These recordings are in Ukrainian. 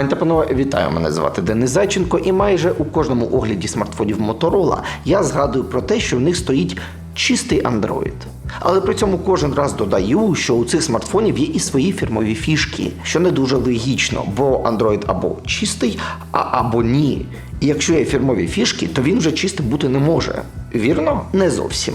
Пані та панове, вітаю! Мене звати Денис Зайченко, і майже у кожному огляді смартфонів Motorola я згадую про те, що в них стоїть чистий Android. Але при цьому кожен раз додаю, що у цих смартфонів є і свої фірмові фішки, що не дуже логічно, бо Android або чистий, а або ні. І якщо є фірмові фішки, то він вже чистим бути не може. Вірно? Не зовсім.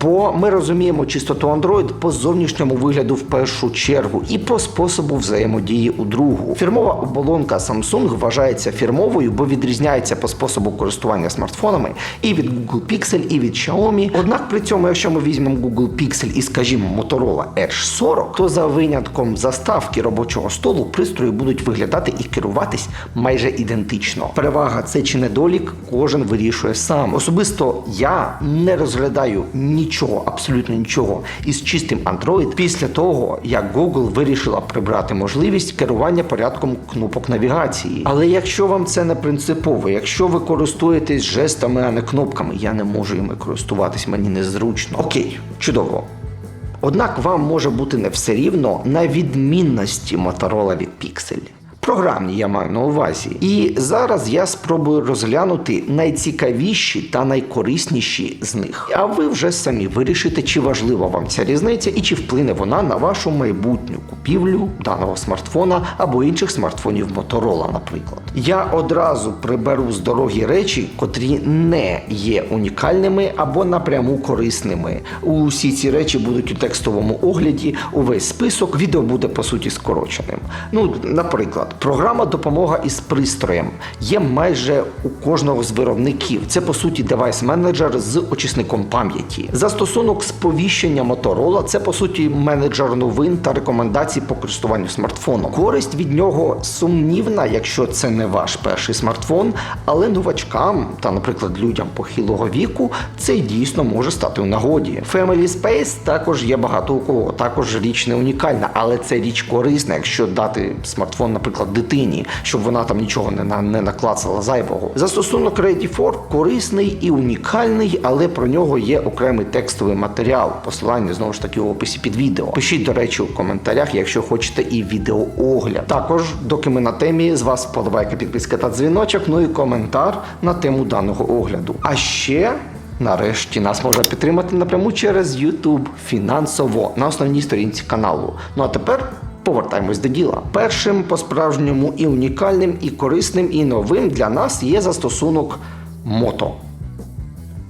Бо ми розуміємо чистоту Android по зовнішньому вигляду в першу чергу і по способу взаємодії у другу. Фірмова оболонка Samsung вважається фірмовою, бо відрізняється по способу користування смартфонами і від Google Pixel, і від Xiaomi. Однак при цьому, якщо ми візьмемо Google Pixel і, скажімо, Motorola Edge 40, то за винятком заставки робочого столу пристрої будуть виглядати і керуватись майже ідентично. Перевага це чи недолік, кожен вирішує сам. Особисто я не розглядаю нічого, абсолютно нічого із чистим Android після того, як Google вирішила прибрати можливість керування порядком кнопок навігації. Але якщо вам це не принципово, якщо ви користуєтесь жестами, а не кнопками, я не можу іми користуватись, мені незручно. Окей, чудово. Однак вам може бути не все рівно на відмінності Motorola від Pixel. Програмні я маю на увазі. І зараз я спробую розглянути найцікавіші та найкорисніші з них. А ви вже самі вирішите, чи важлива вам ця різниця і чи вплине вона на вашу майбутню купівлю даного смартфона або інших смартфонів Motorola, наприклад. Я одразу приберу з дороги речі, котрі не є унікальними або напряму корисними. Усі ці речі будуть у текстовому огляді. Увесь список відео буде по суті скороченим. Ну, наприклад, програма допомога із пристроєм є майже у кожного з виробників. Це по суті девайс менеджер з очисником пам'яті. Застосунок сповіщення Motorola – це по суті менеджер новин та рекомендацій по користуванню смартфоном. Користь від нього сумнівна, якщо це не ваш перший смартфон, але новачкам та, наприклад, людям похилого віку це дійсно може стати у нагоді. Family Space також є багато у кого. Також річ не унікальна, але це річ корисна, якщо дати смартфон, наприклад, дитині, щоб вона там нічого не, не наклацала зайвого. Застосунок Ready4 корисний і унікальний, але про нього є окремий текстовий матеріал. Посилання знову ж таки у описі під відео. Пишіть, до речі, у коментарях, якщо хочете, і відеоогляд. Також, доки ми на темі, з вас вподобайка, підписка та дзвіночок, ну і коментар на тему даного огляду. А ще. Нарешті нас можна підтримати напряму через YouTube фінансово на основній сторінці каналу. Ну а тепер повертаємось до діла. Першим по-справжньому і унікальним, і корисним, і новим для нас є застосунок Мото.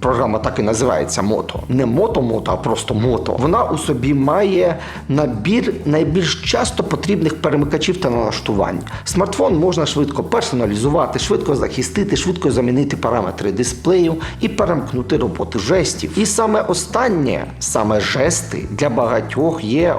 Програма так і називається Мото. Не мото-мото, а просто мото. Вона у собі має набір найбільш часто потрібних перемикачів та налаштувань. Смартфон можна швидко персоналізувати, швидко захистити, швидко замінити параметри дисплею і перемкнути роботи жестів. І саме останнє, саме жести, для багатьох є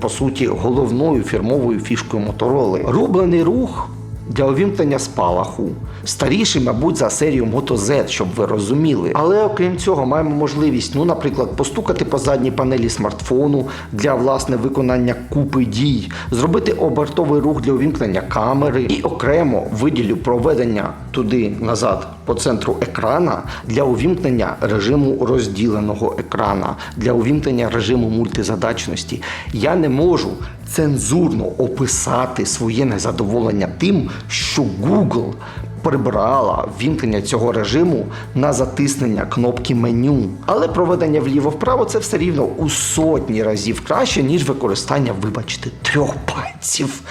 по суті головною фірмовою фішкою Motorola. Рублений рух для увімкнення спалаху. Старіший, мабуть, за серію Moto Z, щоб ви розуміли. Але окрім цього, маємо можливість, ну, наприклад, постукати по задній панелі смартфону для власне виконання купи дій, зробити обертовий рух для увімкнення камери і окремо виділю проведення туди назад по центру екрана для увімкнення режиму розділеного екрана, для увімкнення режиму мультизадачності. Я не можу цензурно описати своє незадоволення тим, що Google прибрала вімкнення цього режиму на затиснення кнопки меню. Але проведення вліво-вправо це все рівно у сотні разів краще, ніж використання, вибачте, трьох пальців.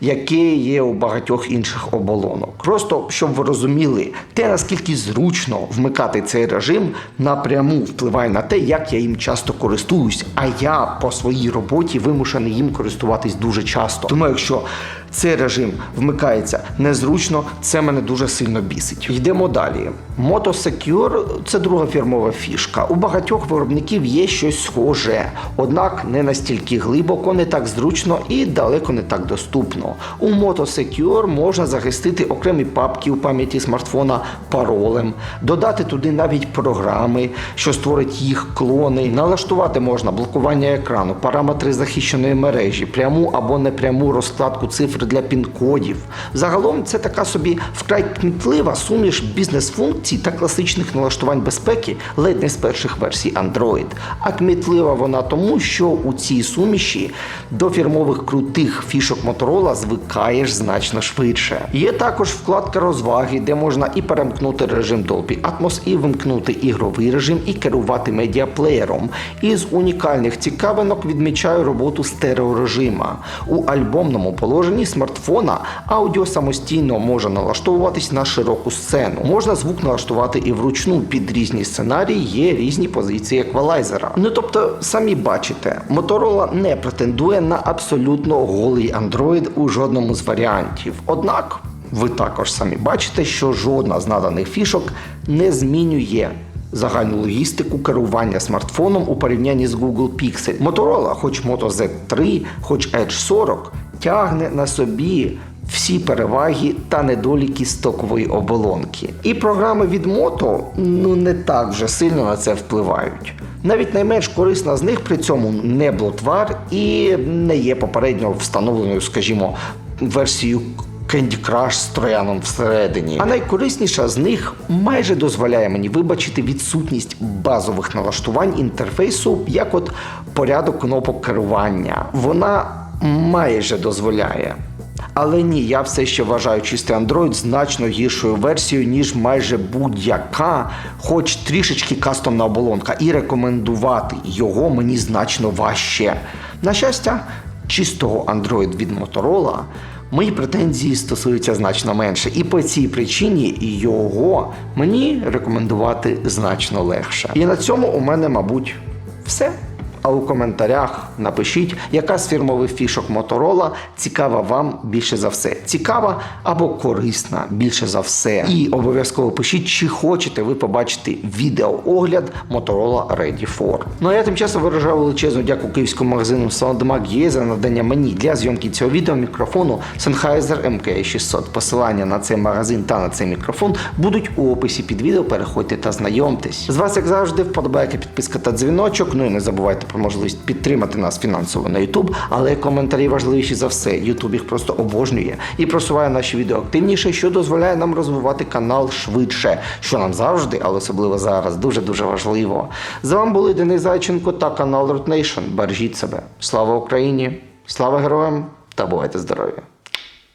Яке є у багатьох інших оболонок. Просто щоб ви розуміли, те наскільки зручно вмикати цей режим напряму впливає на те, як я їм часто користуюсь. А я по своїй роботі вимушений їм користуватись дуже часто. Тому якщо цей режим вмикається незручно, це мене дуже сильно бісить. Йдемо далі. Secure – це друга фірмова фішка. У багатьох виробників є щось схоже, однак не настільки глибоко, не так зручно і далеко не так доступно. У Moto Secure можна захистити окремі папки у пам'яті смартфона паролем, додати туди навіть програми, що створять їх клони. Налаштувати можна блокування екрану, параметри захищеної мережі, пряму або непряму розкладку цифр для пін-кодів. Загалом це така собі вкрай кмітлива суміш бізнес-функцій та класичних налаштувань безпеки ледь не з перших версій Android. А кмітлива вона тому, що у цій суміші до фірмових крутих фішок Motorola звикаєш значно швидше. Є також вкладка розваги, де можна і перемкнути режим Dolby Atmos, і вимкнути ігровий режим, і керувати медіаплеєром. Із унікальних цікавинок відмічаю роботу стереорежима. У альбомному положенні смартфона аудіо самостійно може налаштовуватись на широку сцену. Можна звук налаштувати і вручну під різні сценарії, є різні позиції еквалайзера. Ну тобто, самі бачите, Motorola не претендує на абсолютно голий Android у жодному з варіантів. Однак. Ви також самі бачите, що жодна з наданих фішок не змінює загальну логістику керування смартфоном у порівнянні з Google Pixel. Motorola, хоч Moto Z3, хоч Edge 40, тягне на собі всі переваги та недоліки стокової оболонки. І програми від Moto ну не так вже сильно на це впливають. Навіть найменш корисна з них при цьому не блотвар і не є попередньо встановленою, скажімо, версією Candy Crush з трояном всередині. А найкорисніша з них майже дозволяє мені вибачити відсутність базових налаштувань інтерфейсу, як от порядок кнопок керування. Вона майже дозволяє. Але ні, я все ще вважаю чистий Android значно гіршою версією, ніж майже будь-яка, хоч трішечки кастомна оболонка, і рекомендувати його мені значно важче. На щастя, чистого Android від Motorola мої претензії стосуються значно менше, і по цій причині його мені рекомендувати значно легше. І на цьому у мене, мабуть, все. А у коментарях напишіть, яка з фірмових фішок Motorola цікава вам більше за все. Цікава або корисна більше за все. І обов'язково пишіть, чи хочете ви побачити відеоогляд Motorola Ready 4. Ну а я тим часом виражаю величезну дяку київському магазину Soundmag є за надання мені для зйомки цього відео мікрофону Sennheiser MK600. Посилання на цей магазин та на цей мікрофон будуть у описі під відео. Переходьте та знайомтесь. З вас, як завжди, вподобайки, підписка та дзвіночок. Ну і не забувайте про можливість підтримати нас фінансово на YouTube, але коментарі важливіші за все. YouTube їх просто обожнює і просуває наші відео активніше, що дозволяє нам розвивати канал швидше, що нам завжди, але особливо зараз, дуже дуже важливо. З вами були Денис Зайченко та канал Nation. Бережіть себе. Слава Україні! Слава героям та бувайте здорові!